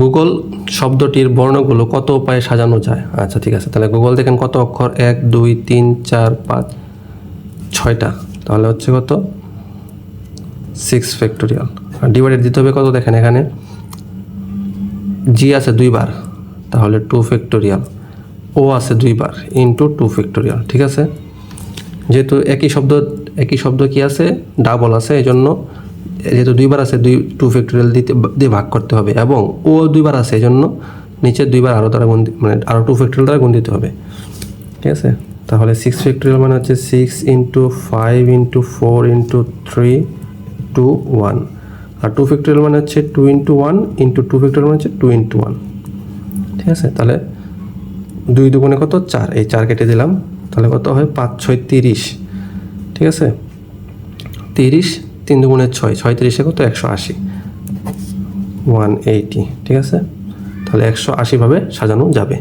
Google শব্দটির বর্ণগুলো কত উপায়ে সাজানো যায়? আচ্ছা ঠিক আছে। তাহলে গুগল দেখেন কত অক্ষর? এক, দুই, তিন, চার, পাঁচ, ছয়টা। তাহলে হচ্ছে কত? সিক্স ফ্যাক্টোরিয়াল ডিভাইডেড দিতে হবে কত দেখেন এখানে? জি আছে দুইবার। তাহলে টু ফ্যাক্টোরিয়াল ও আছে দুইবার ইন্টু টু ফ্যাক্টোরিয়াল ঠিক আছে? যেহেতু একই শব্দ একই শব্দ কি আছে? ডাবল আছে এই জন্য যেহেতু দুইবার আছে, দুই টু ফ্যাক্টোরিয়াল দিতে, দিয়ে ভাগ করতে হবে এবং ও দুইবার আছে এই জন্য নিচে দুইবার আরও দ্বারা গুণ মানে আরও টু ফ্যাক্টোরিয়াল দ্বারা গুণ দিতে হবে। ঠিক আছে? তাহলে সিক্স ফ্যাক্টোরিয়াল মানে হচ্ছে six into five into four into three two one আর টু ফ্যাক্টোরিয়াল মানে হচ্ছে two into one into two factorial মানে হচ্ছে টু ইন্টু ওয়ান ঠিক আছে? তাহলে দুই দুগুণে কত? চার। এই চার কেটে দিলাম। তাহলে কত হয়? পাঁচ, ছয়, তিরিশ। ঠিক আছে? তিরিশ তিন দুগুণে ছয় ছয় তিরিশে কত একশো আশি। ওয়ান এইটি ঠিক আছে? তাহলে একশো আশিভাবে সাজানো যাবে।